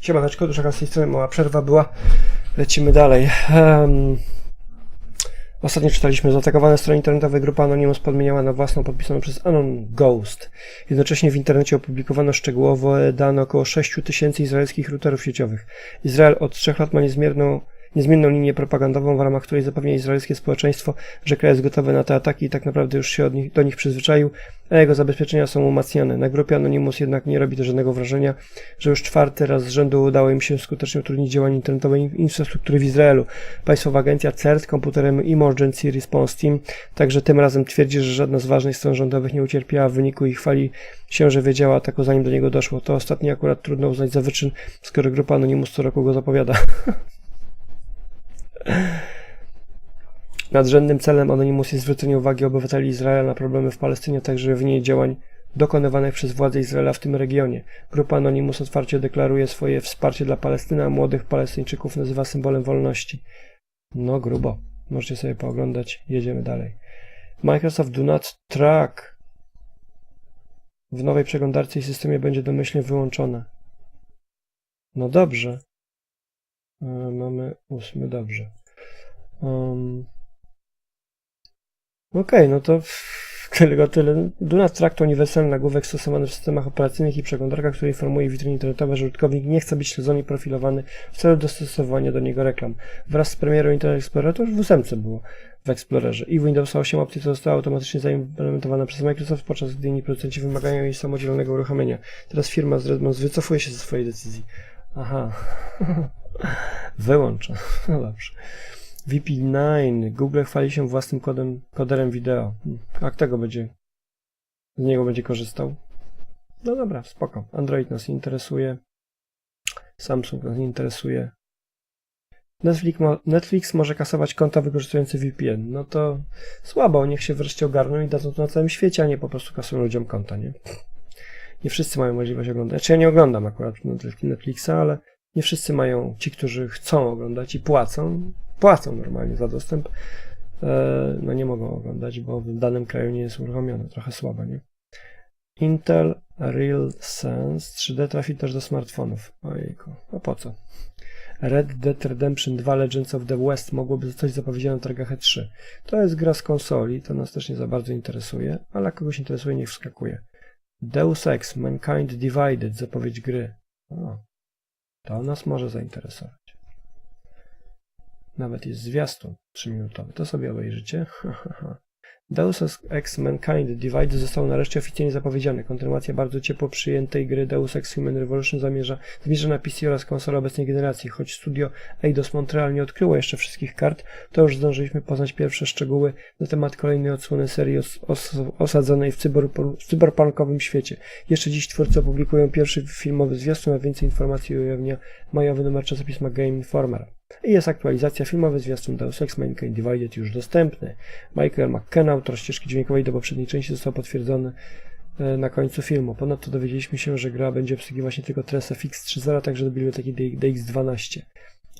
Siemaneczko, duża z tej strony, mała przerwa była. Lecimy dalej. Em, Ostatnio czytaliśmy, zaatakowane strony internetowe grupa Anonymous podmieniała na własną podpisaną przez Anon Ghost. Jednocześnie w internecie opublikowano szczegółowe dane około 6 tysięcy izraelskich routerów sieciowych. Izrael od trzech lat ma niezmierną, niezmienną linię propagandową, w ramach której zapewnia izraelskie społeczeństwo, że kraj jest gotowy na te ataki i tak naprawdę już się nich, do nich przyzwyczaił, a jego zabezpieczenia są umacniane. Na grupie Anonymous jednak nie robi to żadnego wrażenia, że już czwarty raz z rzędu udało im się skutecznie utrudnić działanie internetowej in- infrastruktury w Izraelu. Państwowa agencja CERT, komputerem Emergency Response Team, także tym razem twierdzi, że żadna z ważnych stron rządowych nie ucierpiała w wyniku i chwali się, że wiedziała ataku zanim do niego doszło. To ostatnie akurat trudno uznać za wyczyn, skoro grupa Anonymous co roku go zapowiada. Nadrzędnym celem Anonymous jest zwrócenie uwagi obywateli Izraela na problemy w Palestynie, także w niej działań dokonywanych przez władze Izraela w tym regionie. Grupa Anonymous otwarcie deklaruje swoje wsparcie dla Palestyny, a młodych Palestyńczyków nazywa symbolem wolności. No grubo. Możecie sobie pooglądać. Jedziemy dalej. Microsoft Do Not Track w nowej przeglądarce i systemie będzie domyślnie wyłączone. No dobrze. E, mamy ósmy, dobrze. Um, Okej, no to tylko tyle. Dunat Track to uniwersalny nagłówek stosowany w systemach operacyjnych i przeglądarkach, który informuje witryny internetowe, że użytkownik nie chce być śledzony i profilowany w celu dostosowania do niego reklam. Wraz z premierą Internet Explorer to już w ósemce było w Explorerze i w Windows 8 opcja ta została automatycznie zaimplementowana przez Microsoft, podczas gdy inni producenci wymagają jej samodzielnego uruchomienia. Teraz firma z Redmond wycofuje się ze swojej decyzji. Aha. Wyłączę. No dobrze. VP9. Google chwali się własnym kodem, koderem wideo. A kto go będzie, z niego będzie korzystał? No dobra, spoko. Android nas interesuje. Samsung nas interesuje. Netflix, mo Netflix może kasować konta wykorzystujące VPN. No to słabo, niech się wreszcie ogarną i dadzą to na całym świecie, a nie po prostu kasują ludziom konta, nie? Nie wszyscy mają możliwość oglądać. Znaczy ja nie oglądam akurat Netflixa, ale nie wszyscy mają, ci, którzy chcą oglądać i płacą, płacą normalnie za dostęp, e, no nie mogą oglądać, bo w danym kraju nie jest uruchomione. Trochę słabo, nie? Intel Real Sense 3D trafi też do smartfonów. Ojejku, a po co? Red Dead Redemption 2 Legends of the West mogłoby zostać zapowiedziane na targach E3. To jest gra z konsoli, to nas też nie za bardzo interesuje, ale kogoś interesuje, niech wskakuje. Deus Ex Mankind Divided, zapowiedź gry. O, to nas może zainteresować. Nawet jest zwiastun 3-minutowy. To sobie obejrzycie. Deus Ex Mankind Divide został nareszcie oficjalnie zapowiedziany. Kontynuacja bardzo ciepło przyjętej gry Deus Ex Human Revolution zamierza, zmierza na PC oraz konsole obecnej generacji. Choć studio Eidos Montreal nie odkryło jeszcze wszystkich kart, to już zdążyliśmy poznać pierwsze szczegóły na temat kolejnej odsłony serii os os osadzonej w, cyber w cyberpunkowym świecie. Jeszcze dziś twórcy opublikują pierwszy filmowy zwiastun, a więcej informacji ujawnia majowy numer czasopisma Game Informer. I jest aktualizacja filmowy zwiastun Deus Ex Mankind Divided już dostępny. Michael McKenna, autor ścieżki dźwiękowej do poprzedniej części, został potwierdzony e, na końcu filmu. Ponadto dowiedzieliśmy się, że gra będzie obsługiwać nie tylko TRS-FX 3.0, także do biblioteki DX12.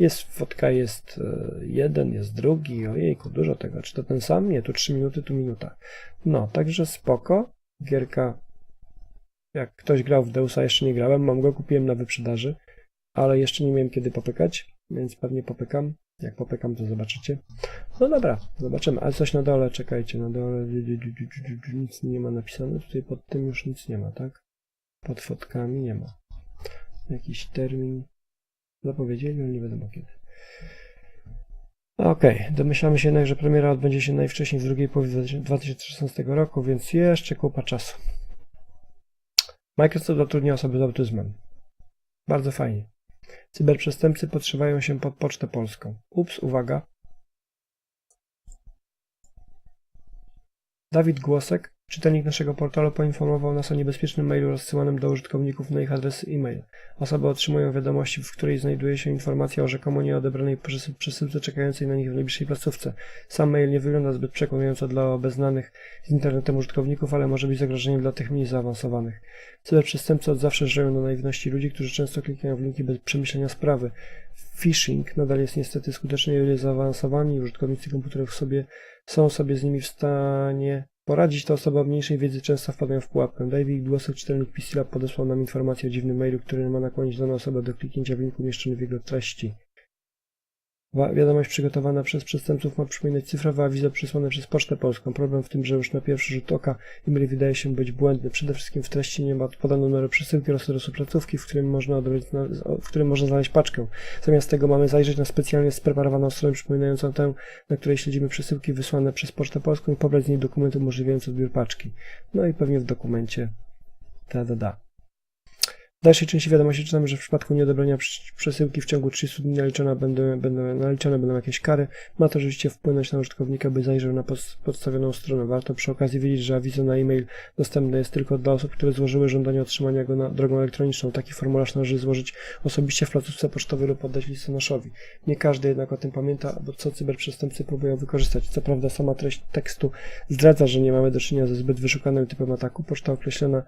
Jest fotka, jest e, jeden, jest drugi, ojejku, dużo tego. Czy to ten sam? Nie, tu 3 minuty, tu minuta. No, także spoko. Gierka, jak ktoś grał w Deusa, jeszcze nie grałem, mam go, kupiłem na wyprzedaży, ale jeszcze nie miałem kiedy popykać więc pewnie popykam. Jak popykam, to zobaczycie. No dobra, zobaczymy. Ale coś na dole, czekajcie, na dole nic nie ma napisane. Tutaj pod tym już nic nie ma, tak? Pod fotkami nie ma. Jakiś termin. Zapowiedzieli, ale nie wiadomo kiedy. Okej, okay. domyślamy się jednak, że premiera odbędzie się najwcześniej w drugiej połowie 2016 roku, więc jeszcze kupa czasu. Microsoft zatrudnia osoby z autyzmem. Bardzo fajnie. Cyberprzestępcy podszywają się pod Pocztę Polską. Ups, uwaga. Dawid Głosek, czytelnik naszego portalu, poinformował nas o niebezpiecznym mailu rozsyłanym do użytkowników na ich adresy e-mail. Osoby otrzymują wiadomości, w której znajduje się informacja o rzekomo nieodebranej przesyłce czekającej na nich w najbliższej placówce. Sam mail nie wygląda zbyt przekonująco dla obeznanych z internetem użytkowników, ale może być zagrożeniem dla tych mniej zaawansowanych. Cyberprzestępcy od zawsze żyją na naiwności ludzi, którzy często klikają w linki bez przemyślenia sprawy. Phishing nadal jest niestety skuteczny o ile zaawansowani użytkownicy komputerów sobie są sobie z nimi w stanie poradzić, to osoby o mniejszej wiedzy często wpadają w pułapkę. David Głosek, czytelnik PC Lab, podesłał nam informację o dziwnym mailu, który ma nakłonić daną osobę do kliknięcia w linku umieszczony w jego treści. Wiadomość przygotowana przez przestępców ma przypominać cyfrowe awizo przysłane przez Pocztę Polską. Problem w tym, że już na pierwszy rzut oka e-mail wydaje się być błędny. Przede wszystkim w treści nie ma podano numeru przesyłki oraz adresu placówki, w którym można odebrać, w którym można znaleźć paczkę. Zamiast tego mamy zajrzeć na specjalnie spreparowaną stronę przypominającą tę, na której śledzimy przesyłki wysłane przez Pocztę Polską i pobrać z niej dokumenty umożliwiające odbiór paczki. No i pewnie w dokumencie da da da. Dalszej części wiadomości czytamy, że w przypadku nieodebrania przesyłki w ciągu 30 dni naliczone będą, będą, naliczone będą jakieś kary. Ma to rzeczywiście wpłynąć na użytkownika, by zajrzał na podstawioną stronę. Warto przy okazji wiedzieć, że awizo na e-mail dostępne jest tylko dla osób, które złożyły żądanie otrzymania go na drogą elektroniczną. Taki formularz należy złożyć osobiście w placówce pocztowej lub oddać listonoszowi. Nie każdy jednak o tym pamięta, bo co cyberprzestępcy próbują wykorzystać. Co prawda sama treść tekstu zdradza, że nie mamy do czynienia ze zbyt wyszukanym typem ataku. Poczta określona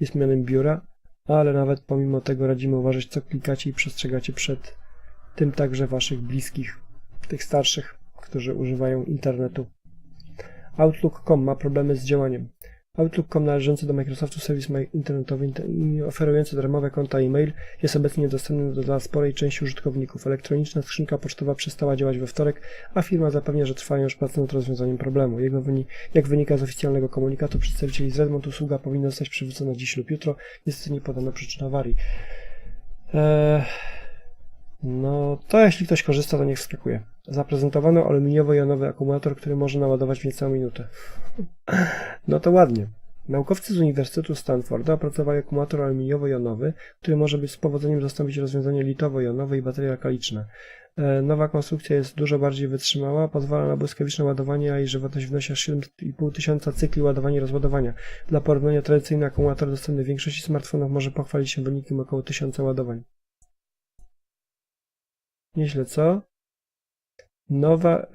jest mianem biura, ale nawet pomimo tego radzimy uważać, co klikacie i przestrzegacie przed tym także waszych bliskich, tych starszych, którzy używają internetu. Outlook.com ma problemy z działaniem. Outlook.com należący do Microsoftu serwis internetowy oferujący darmowe konta e-mail jest obecnie niedostępny dla sporej części użytkowników. Elektroniczna skrzynka pocztowa przestała działać we wtorek, a firma zapewnia, że trwają już prace nad rozwiązaniem problemu. Jak wynika z oficjalnego komunikatu przedstawicieli z Redmond, usługa powinna zostać przywrócona dziś lub jutro. Niestety nie podano przyczyn awarii. Eee, no to jeśli ktoś korzysta, to niech wskakuje. Zaprezentowano aluminiowo-jonowy akumulator, który może naładować w niecałą minutę. No to ładnie. Naukowcy z Uniwersytetu Stanforda opracowali akumulator aluminiowo-jonowy, który może być z powodzeniem zastąpić rozwiązanie litowo-jonowe i baterie alkaliczne. E, Nowa konstrukcja jest dużo bardziej wytrzymała, pozwala na błyskawiczne ładowanie, a jej żywotność wynosi aż 7,5 tysiąca cykli ładowania i rozładowania. Dla porównania tradycyjny akumulator dostępny w większości smartfonów może pochwalić się wynikiem około 1000 ładowań. Nieźle, co? Nowa, e,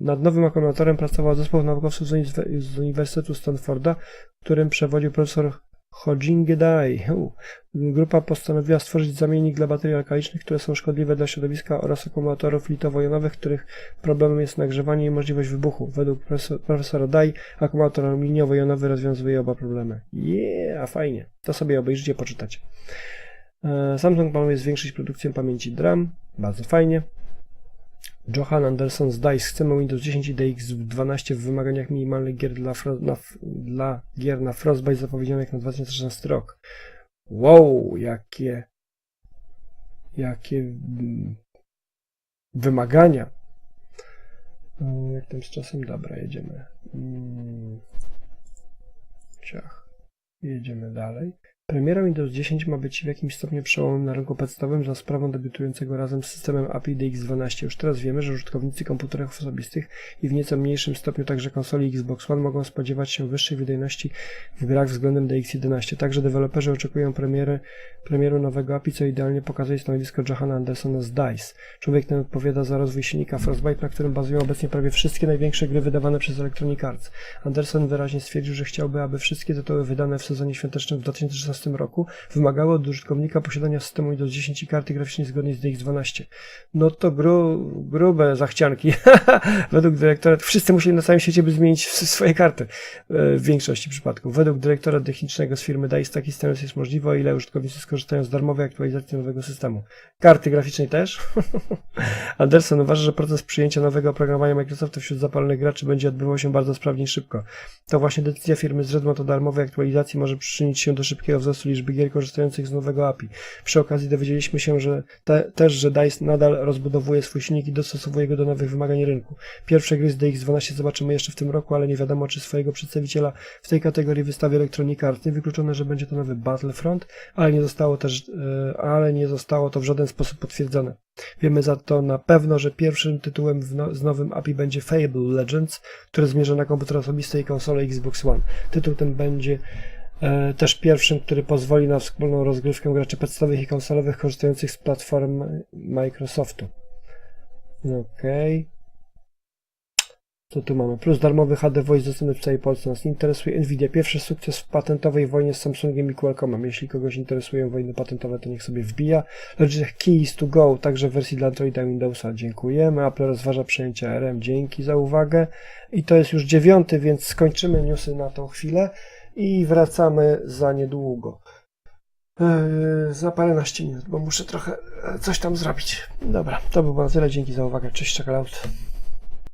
nad nowym akumulatorem pracował zespół naukowców z, uniwe- z Uniwersytetu Stanforda, którym przewodził profesor Hojinge Dai. U. Grupa postanowiła stworzyć zamiennik dla baterii alkalicznych, które są szkodliwe dla środowiska oraz akumulatorów litowo-jonowych, których problemem jest nagrzewanie i możliwość wybuchu. Według profesor, profesora Dai akumulator aluminiowo-jonowy rozwiązuje oba problemy. Yeah, fajnie. To sobie obejrzycie, poczytacie. E, Samsung planuje zwiększyć produkcję pamięci DRAM. Bardzo fajnie. Johan Anderson z DICE. Chcemy Windows 10 i DX12 w wymaganiach minimalnych gier dla, na, dla gier na Frostbite zapowiedzianych na 2016 rok. Wow, jakie jakie mm, wymagania. E, Jak tam z czasem? Dobra, jedziemy. Mm, Ciach. Jedziemy dalej. Premiera Windows 10 ma być w jakimś stopniu przełomem na rynku podstawowym za sprawą debiutującego razem z systemem API DX12. Już teraz wiemy, że użytkownicy komputerów osobistych i w nieco mniejszym stopniu także konsoli Xbox One mogą spodziewać się wyższej wydajności w grach względem DX11. Także deweloperzy oczekują premiery, premieru nowego API, co idealnie pokazuje stanowisko Johana Andersona z DICE. Człowiek ten odpowiada za rozwój silnika Frostbite, na którym bazują obecnie prawie wszystkie największe gry wydawane przez Electronic Arts. Anderson wyraźnie stwierdził, że chciałby, aby wszystkie tytuły wydane w sezonie świątecznym w 2016 roku wymagały od użytkownika posiadania systemu Windows 10 i karty graficznej zgodnej z DX12. No to gru, grube zachcianki. Według dyrektora, wszyscy musieli na całym świecie by zmienić swoje karty e, w większości przypadków. Według dyrektora technicznego z firmy DICE taki scenariusz jest możliwy, o ile użytkownicy skorzystają z darmowej aktualizacji nowego systemu. Karty graficznej też? Anderson uważa, że proces przyjęcia nowego oprogramowania Microsoftu wśród zapalonych graczy będzie odbywał się bardzo sprawnie i szybko. To właśnie decyzja firmy z Redmond o darmowej aktualizacji może przyczynić się do szybkiego wzrostu liczby gier korzystających z nowego API. Przy okazji dowiedzieliśmy się, że te, też, że DICE nadal rozbudowuje swój silnik i dostosowuje go do nowych wymagań rynku. Pierwsze gry z DX12 zobaczymy jeszcze w tym roku, ale nie wiadomo, czy swojego przedstawiciela w tej kategorii wystawi Electronic Arts. Niewykluczone, że będzie to nowy Battlefront, ale nie zostało też, e, ale nie zostało to w żaden sposób potwierdzone. Wiemy za to na pewno, że pierwszym tytułem no, z nowym API będzie Fable Legends, które zmierza na komputer osobisty i konsolę Xbox One. Tytuł ten będzie też pierwszym, który pozwoli na wspólną rozgrywkę graczy podstawowych i konsolowych korzystających z platform Microsoftu. Okej. Co tu mamy? Plus darmowy HD Voice dostępny w całej Polsce. Nas interesuje. Nvidia. Pierwszy sukces w patentowej wojnie z Samsungiem i Qualcommem. Jeśli kogoś interesują wojny patentowe, to niech sobie wbija. Logitech Keys to Go, także w wersji dla Androida i Windowsa. Dziękujemy. Apple rozważa przejęcie ARM. Dzięki za uwagę. I to jest już dziewiąty, więc skończymy newsy na tą chwilę i wracamy za niedługo. Yy, za paręnaście minut, bo muszę trochę e, coś tam zrobić. Dobra, to by było na tyle. Dzięki za uwagę. Cześć, czekolaut.